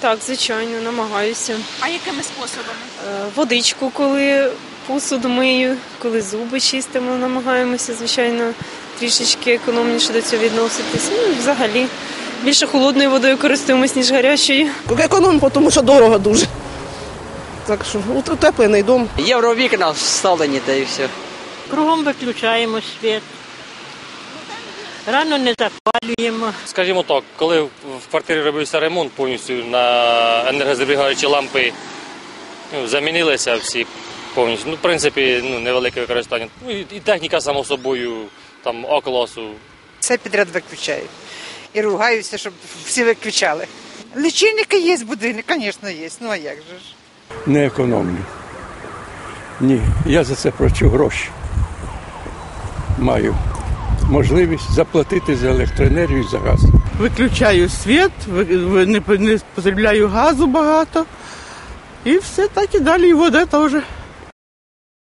Так, звичайно, намагаюся. А якими способами? Е, Водичку, коли посуд мию, коли зуби чистимо, намагаємося, звичайно, трішечки економніше до цього відноситись. Ну, взагалі, більше холодною водою користуємось, ніж гарячою. Економимо, тому що дорого дуже. Так що утеплений дом. Євровікна вставлені, та і все. Кругом виключаємо світ. Рано не запалюємо. Скажімо так, коли в квартирі робився ремонт повністю на енергозабігаючі лампи ну, замінилися всі повністю. Ну, в принципі, ну, невелике використання. Ну, і, і техніка, само собою, там А-класу. Все підряд виключають. І ругаються, щоб всі виключали. Лічильники є, будинок, звісно, є. Ну а як же ж? Не економлю. Ні, я за це плачу гроші. Маю можливість заплатити за електроенергію за газ. Виключаю світ, не потребляю газу багато. І все так і далі, і вода теж.